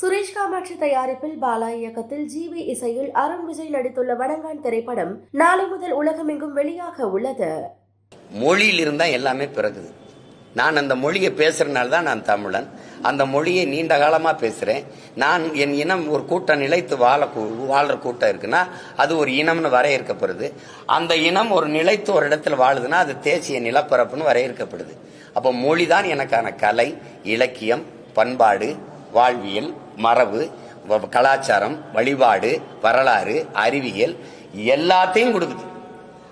சுரேஷ் காமாட்சி தயாரிப்பில் பாலா இயக்கத்தில் ஜிவி இசையில் அருண் விஜய் நடித்துள்ள வடங்கான் திரைப்படம் நாளை முதல் உலகமெங்கும் வெளியாக உள்ளது. மொழியில் இருந்தால் எல்லாமே பிறகுது. நான் அந்த மொழியை பேசுறதுனால தான் நான் தமிழன். அந்த மொழியை நீண்ட காலமாக பேசுகிறேன் நான் என் இனம் ஒரு கூட்டம் நிலைத்து வாழ வாழ்கிற கூட்டம் இருக்குன்னா அது ஒரு இனம்னு வரையறுக்கப்படுது. அந்த இனம் ஒரு நிலைத்து ஒரு இடத்துல வாழுதுன்னா அது தேசிய நிலப்பரப்புன்னு வரையறுக்கப்படுது. அப்போ மொழி தான் எனக்கான கலை இலக்கியம் பண்பாடு வாழ்வியல். மரபு கலாச்சாரம் வழிபாடு வரலாறு அறிவியல் எல்லாத்தையும் கொடுக்குது.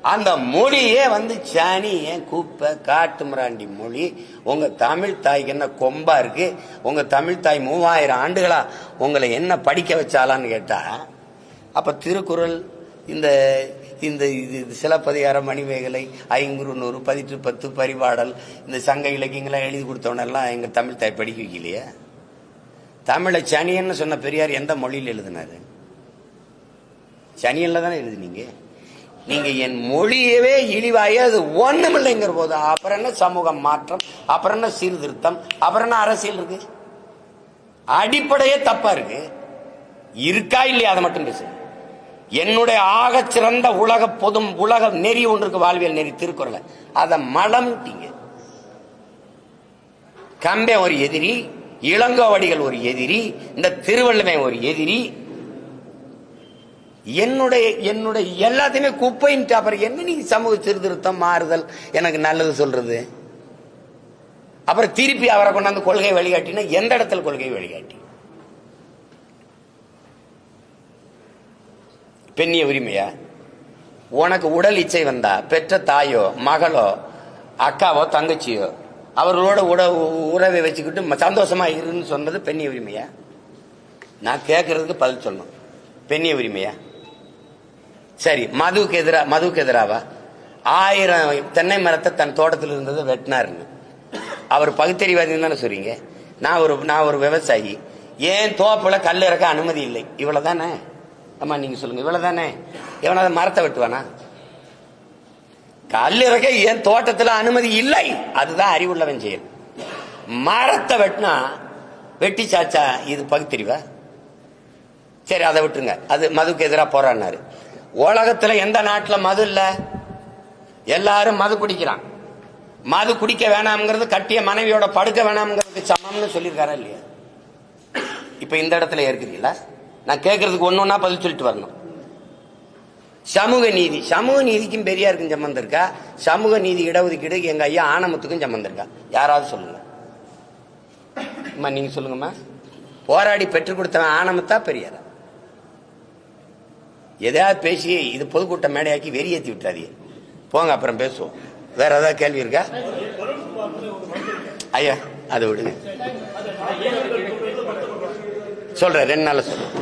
அந்த மொழியே வந்து சாணி ஏன் கூப்பை காட்டு மிராண்டி மொழி உங்க தமிழ் தாய்க்கு என்ன கொம்பா இருக்கு உங்க தமிழ் தாய் மூவாயிரம் ஆண்டுகளா உங்களை என்ன படிக்க வச்சாலான்னு கேட்டா அப்ப திருக்குறள் இந்த இந்த இது இது சிலப்பதிகாரம் மணிமேகலை ஐங்குறு நூறு பதிற்று பத்து பரிபாடல் இந்த சங்க இலக்கியங்கள்லாம் எழுதி கொடுத்தவனெல்லாம் எங்க தமிழ் தாய் படிக்க வைக்கலையே? தமிழை சனியன்னு சொன்ன பெரியார் எந்த மொழியில் எழுதினாரு? சனியன்ல தானே எழுதுனீங்க? நீங்க என் மொழியவே இழிவாயே அது ஒண்ணுமில்லைங்கிற போது அப்புறம் என்ன சமூக மாற்றம்? அப்புறம் என்ன சீர்திருத்தம்? அப்புறம் என்ன அரசியல் இருக்கு? அடிப்படையே தப்பா இருக்கு. இருக்கா இல்லையா? அதை மட்டும் பேசு என்னுடைய ஆக சிறந்த உலக பொது உலக நெறி ஒன்று இருக்கு வாழ்வியல் நெறி திருக்குறளை. அதை மலம்ட்டீங்க கம்பே ஒரு எதிரி இளங்கோவடிகள் ஒரு எதிரி இந்த திருவள்ளுமை ஒரு எதிரி. என்னுடைய என்னுடைய எல்லாத்தையுமே குப்பைன்ட்டு அப்புறம் என்ன நீ சமூக சீர்திருத்தம் மாறுதல் எனக்கு நல்லது சொல்றது? அப்புறம் திருப்பி அவரை கொண்டாந்து கொள்கை வழிகாட்டினா எந்த இடத்துல கொள்கை வழிகாட்டி? பெண்ணிய உரிமையா? உனக்கு உடல் இச்சை வந்தா பெற்ற தாயோ மகளோ அக்காவோ தங்கச்சியோ அவர்களோட உட உறவை வச்சுக்கிட்டு சந்தோஷமா இருன்னு சொன்னது பெண்ணிய உரிமையா? நான் கேட்கறதுக்கு பதில் சொல்லணும். பெண்ணிய உரிமையா? சரி மதுவுக்கு எதிரா மதுவுக்கு எதிராவா? ஆயிரம் தென்னை மரத்தை தன் தோட்டத்தில் இருந்ததை வெட்டினாருன்னு. அவர் பகுத்தறிவாதின்னு தானே சொல்றீங்க? நான் ஒரு நான் ஒரு விவசாயி. ஏன் தோப்பில் கல் இறக்க அனுமதி இல்லை? இவ்வளோ தானே ஆமாம் நீங்கள் சொல்லுங்கள் இவ்வளோ தானே எவனாவது மரத்தை வெட்டுவானா? கல் என் தோட்டத்தில் அனுமதி இல்லை. அதுதான் அறிவுள்ளவன் செயல். மரத்தை வெட்டினா வெட்டி சாச்சா இது பகுத்தறிவா? சரி அதை விட்டுருங்க. அது மதுக்கு எதிராக போராடினாரு. உலகத்தில் எந்த நாட்டில் மது இல்லை? எல்லாரும் மது குடிக்கிறான். மது குடிக்க வேணாம்ங்கிறது கட்டிய மனைவியோட படுக்க வேணாம்ங்கிறதுக்கு சமம்னு சொல்லியிருக்காரா இல்லையா? இப்போ இந்த இடத்துல இருக்கிறீங்களா நான் கேட்கறதுக்கு ஒன்று ஒன்றா பதில் சொல்லிட்டு வரணும். சமூக நீதி. சமூக நீதிக்கும் பெரியாருக்கும் சம்மந்தம் இருக்கா? சமூக நீதி இடஒதுக்கீடு எங்க ஐயா ஆனமத்துக்கும் சம்மந்தம் இருக்கா? யாராவது சொல்லுங்க. அம்மா நீங்க சொல்லுங்கம்மா. போராடி பெற்றுக் கொடுத்தவன் ஆனமத்தா பெரியாரா? எதையாவது பேசி இது பொதுக்கூட்ட மேடையாக்கி வெறியேற்றி விட்டாதீங்க போங்க அப்புறம் பேசுவோம். வேற ஏதாவது கேள்வி இருக்கா? ஐயா அதை விடுங்க. சொல்றேன் ரெண்டு நாள் சொல்றேன்.